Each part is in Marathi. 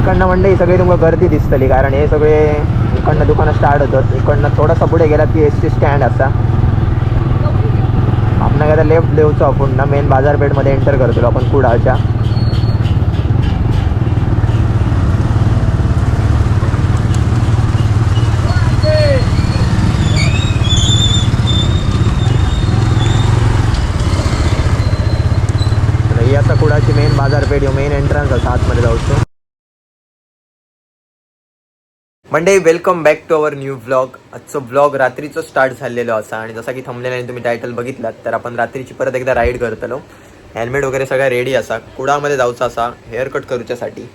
इकडनं म्हणजे मंडई सगळी तुम्हाला गर्दी दिसतली कारण हे सगळे इकडनं दुकानं स्टार्ट होतात. इकडनं थोडासा पुढे गेला की एस टी स्टँड असा आपण आता लेफ्ट देऊचो आपण ना मेन बाजारपेठमध्ये एंटर करतो आपण कुडाळच्या. ही आता कुडाळची मेन बाजारपेठ मेन एंट्रन्स असा आतमध्ये जाऊचो. Monday welcome back to our new vlog आजचो व्लॉग रात्रीचो स्टार्ट झालेलो असा आणि जसा की थांबलेला तुम्ही टायटल बघितलात तर आपण रात्रीची परत एकदा राईड करतलो. हेल्मेट वगैरे सगळं रेडी असा. कुडामध्ये जाऊचा असा हेअर कट करूच्यासाठी.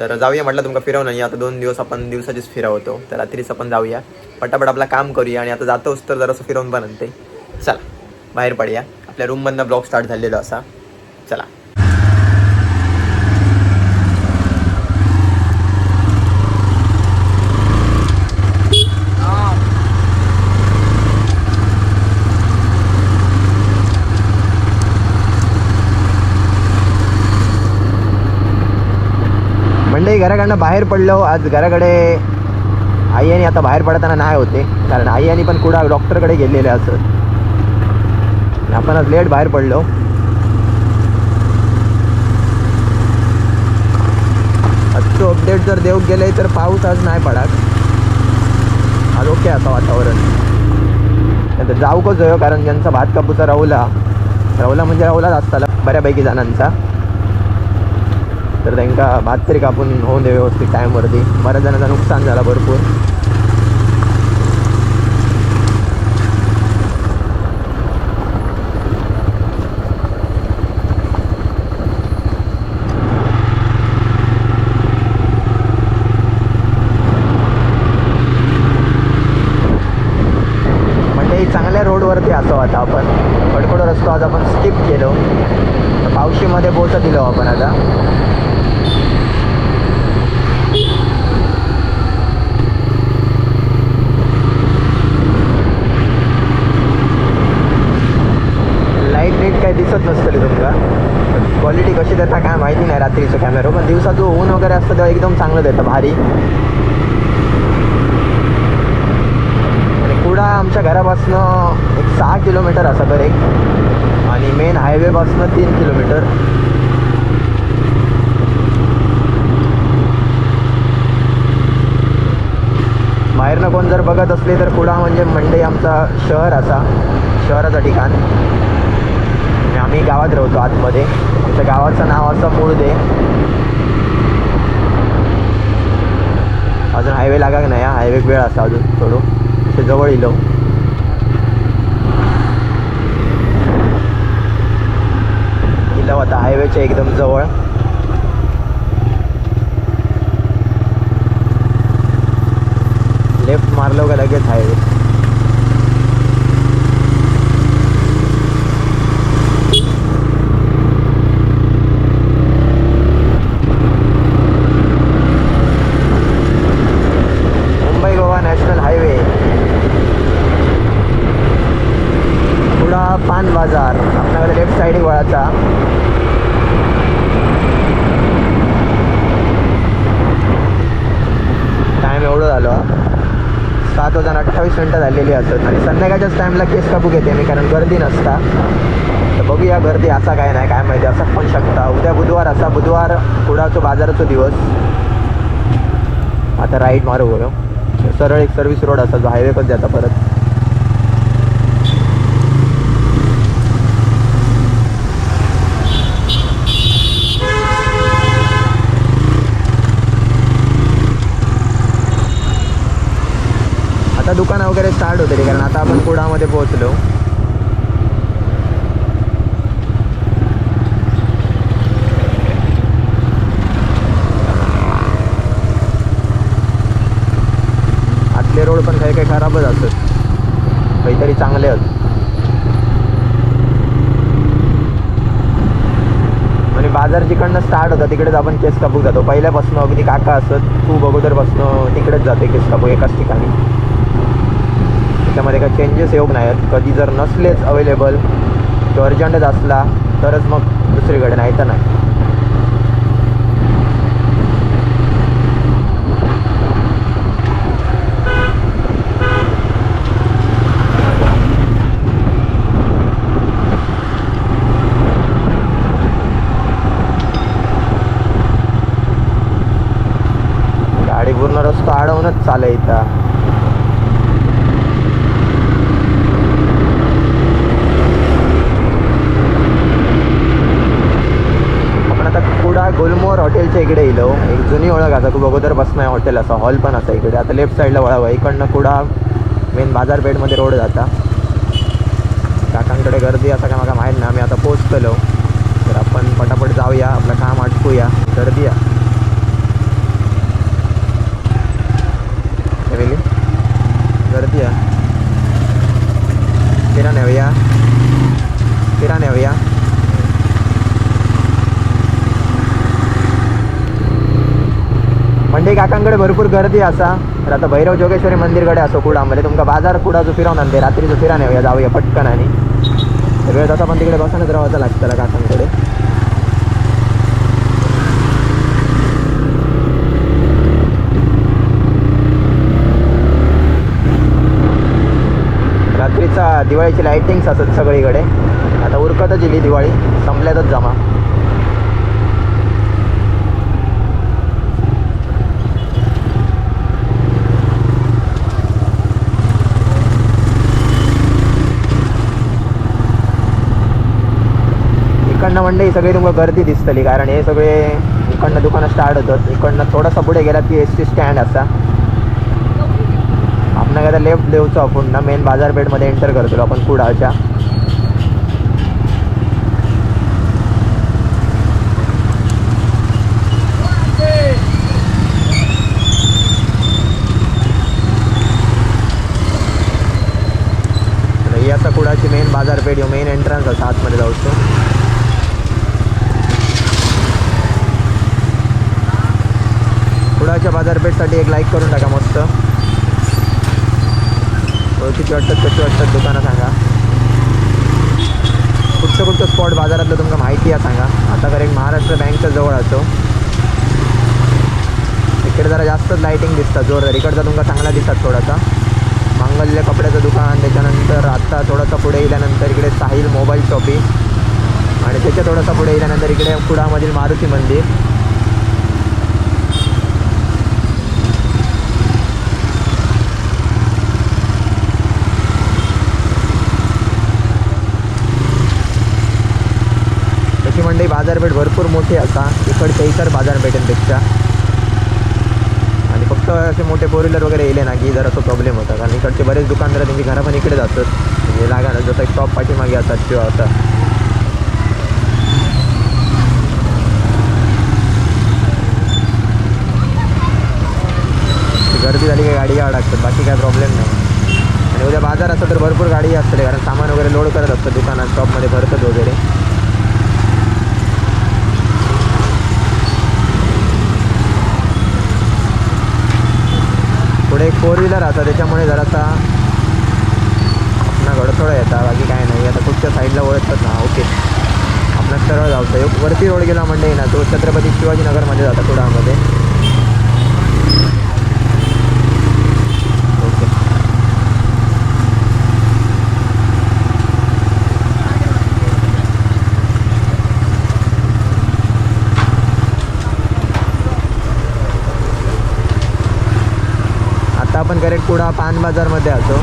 तर जाऊया म्हटलं तुमका फिरव नाही आता दोन दिवस आपण दिवसाचीच फिरवतो. तर रात्रीच आपण जाऊया. पटापट आपला काम करूया आणि आता जातोच तर जरासं फिरवून पण आणते. चला बाहेर पडूया. आपल्या रूममधनं ब्लॉग स्टार्ट झालेलो असा. चला. मंडई घराकडनं बाहेर पडलो. आज घराकडे आई आणि आता बाहेर पडताना नाही होते कारण आई आणि पण कुडा डॉक्टरकडे गेलेले असत आपण आज लेट बाहेर पडलो. आजचं अपडेट जर देऊ गेले तर पाऊस आज नाही पडात. आज ओके आता वातावरण. नंतर जाऊ कसं हो, कारण ज्यांचा भात कापूचा राहुला राहुला म्हणजे राहुलाच असताला बऱ्यापैकी जणांचा. तर त्यांना भात तरी कापून होऊन दे व्यवस्थित टाईमवरती. बऱ्याच जणांचं नुकसान झालं भरपूर. म्हणजे चांगल्या रोडवरती असो आता आपण. कडकडो रस्तो आज आपण स्किप केलो. तर पावशीमध्ये पोचत दिलो आपण आता. काही तुमका क्वालिटी कशी देता? काय माहिती नाही रात्रीचं कॅमेरा पण दिवसाचं ऊन वगैरे असतं तेव्हा एकदम चांगलं देतं भारी. आणि कुडा आमच्या घरापासनं एक सहा किलोमीटर असं तर एक. आणि मेन हायवेपासनं तीन किलोमीटर. बाहेरनं कोण जर बघत असले तर कुडा म्हणजे मंडई आमचा शहर असा. शहराचं ठिकाण. आम्ही गावात राहतो आतमध्ये. आमच्या गावाचं नाव असं मूळ दे. अजून हायवे लागा नाही हा हायवे वेळ असा अजून थोडं. ते जवळ इलो हो. इलो हो आता हायवेच्या एकदम जवळ. लेफ्ट मारलो का लगेच highway Mumbai Goa national highway पुढा पान बाजार आपल्याकडे लेफ्ट साईड वळाचा. टाईम एवढं झालं. सात वाजून अठ्ठावीस मिनटं झालेली असत. आणि संध्याकाळच्याच टाईमला केस कापू घेते मी कारण गर्दी नसता. तर बघूया गर्दी असा काय नाही काय माहिती असं पण शकता. उद्या बुधवार असा बुधवार कुडाचो बाजाराचा दिवस. आता राईट मारू बरो सरळ एक सर्व्हिस रोड असा जो हायवे पण जाता परत आता दुकानं वगैरे स्टार्ट होते कारण आता आपण कुडामध्ये पोहोचलो. आतले रोड पण काही काही खराबच असत काहीतरी चांगले आहेत आणि बाजार जिकडनं स्टार्ट होता तिकडेच आपण केस कापूक जातो. पहिल्यापासून अगदी काका असत खूप अगोदरपासून तिकडेच जाते केस कापू एकाच ठिकाणी. त्याच्यामध्ये काही चेंजेस येऊ नाही आहेत कधी जर नसलेच अवेलेबल तो अर्जंटच असला तरच मग दुसरीकडे नाही तर नाही. गाडी पूर्ण रस्ता अडवूनच चालेल इथं. हॉटेलच्या इकडे येलो एक जुनी ओळख असा खूप अगोदर बसणं हॉटेल असा हॉल पण असा इकडे. आता लेफ्ट साईडला वळावं. इकडनं कुडा मेन बाजारपेठमध्ये रोड जाता. काकांकडे गर्दी असा काय मला माहीत नाही. आम्ही आता पोचतलो तर आपण पटापट जाऊया आपलं काम आटपूया गर्दी या गर्दी या फिरा नेऊया. फिरा नेऊया. ते काकांकडे भरपूर गर्दी असा. तर आता भैरव जोगेश्वरी मंदिरकडे असो कुडामध्ये. तुमका बाजार कुडा जो फिरवून आणते रात्रीचं फिरा नेऊया जाऊया पटकन आणि. वेळ तसा पण तिकडे बसूनच राहायचं लागतं त्याला काकांकडे. रात्रीचा दिवाळीची लाईटिंग्स असत सगळीकडे. आता उरकतच येईल दिवाळी संपल्यातच जमा. इकडनं ही सगळी तुमका गर्दी दिसतली. कारण हे सगळे इकडनं दुकानं स्टार्ट होतात. इकडनं थोडासा पुढे गेला की एस टी स्टँड असा. आपण आता लेफ्ट देऊचो आपण ना. मेन बाजारपेठमध्ये एंटर करतो आपण कुडाच्या ही असा कुडाची मेन बाजारपेठ मेन एंट्रन्स असा आतमध्ये जाऊचो. कुडाच्या बाजारपेठसाठी एक लाईक करून टाका मस्त. ओळखीची वाटतात कशी वाटतात दुकानं सांगा. कुठचं कुठचं स्पॉट बाजारातलं तुमका माहिती आहे सांगा. आता कारण महाराष्ट्र बँकच्या जवळ असतो. इकडे जरा जास्तच लाईटिंग दिसतात जोरदार. इकडचा तुमका चांगला दिसतात थोडासा. मांगल्य कपड्याचं दुकान त्याच्यानंतर आत्ता थोडासा पुढे गेल्यानंतर इकडे साहिल मोबाईल शॉपिंग आणि त्याच्या थोडासा पुढे गेल्यानंतर इकडे कुडामधील मारुती मंदिर. तशी बाजारपेठ भरपूर मोठी असा इकडच्या इतर बाजारपेठांपेक्षा. आणि फक्त असे मोठे फोर व्हीलर वगैरे येले ना की जरा तो प्रॉब्लेम होता. कारण इकडचे बरेच दुकानदार त्यांची घरं पण इकडे जातात. म्हणजे लागा ना जसं टॉप पाठीमागे असतात किंवा आता गर्दी झाली की गाडी घ्यावं लागतात बाकी काय प्रॉब्लेम नाही. आणि उद्या बाजार असतो तर भरपूर गाडी असते कारण सामान वगैरे लोड करत असतं दुकानात शॉपमध्ये भरतात वगैरे. फोर व्हीलर आता त्याच्यामुळे जरासा आपला गडथोडा येतात बाकी काय नाही. आता कुठच्या साईडला ओळखतात ना ओके. आपला सरळ जाऊचं. एक वरती रोड गेला म्हणजे ना तो छत्रपती शिवाजीनगरमध्ये जाता कुडामध्ये ओके आता आपण कुडा पान बाजारमध्ये असतो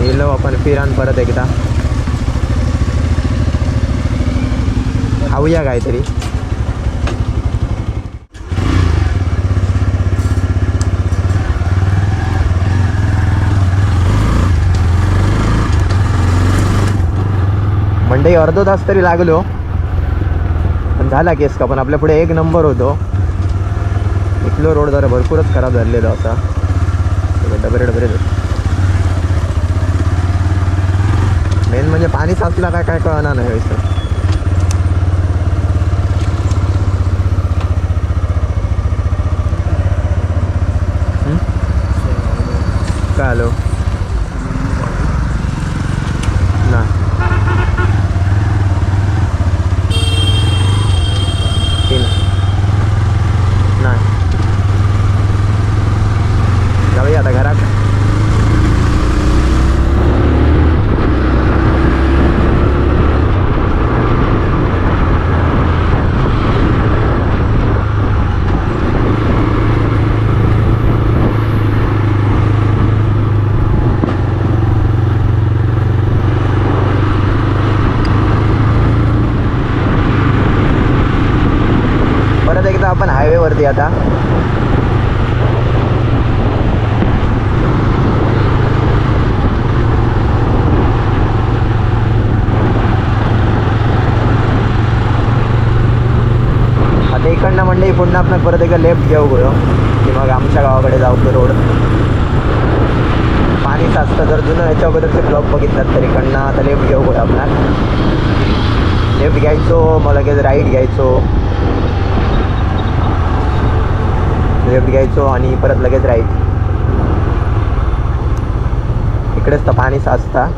गेलो आपण फिरान परत एकदा. खाऊया काहीतरी. मंडई अर्धा तास तरी लागलो. पण झाला केस का पण आपल्या पुढे एक नंबर होतो. इथलो रोड जरा भरपूरच खराब झालेलो असा. डबरे डबरे. मेन म्हणजे पाणी साचला काय काय कळणार नाही वैसं हम्म? काय आलो ना तीन नाही जाऊया आता घरात परत एकदा आपण हायवेवरती आता आता इकडनं म्हणजे पुन्हा लेफ्ट घेऊ गयो की मग आमच्या गावाकडे जाऊ तो रोड पाणी साचतं जर जुनं याच्या अगोदरचे ब्लॉक बघितलात तरी इकडनं आता लेफ्ट घेऊ गयो आपण लेफ्ट घ्यायचो मग लगेच राईट घ्यायचो लेफ्ट घ्यायचो आणि परत लगेच राईट इकडेच तर पाणी साचता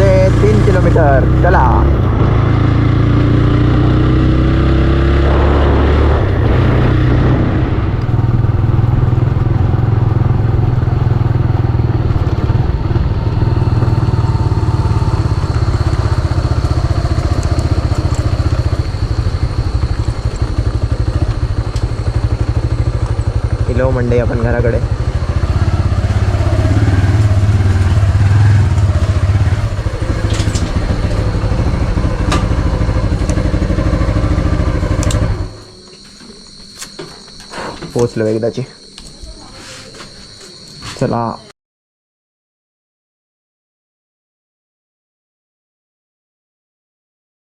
हो. तीन किलोमीटर चला किलो मंडे आपण घराकडे पोहोचलो एकदाची. चला.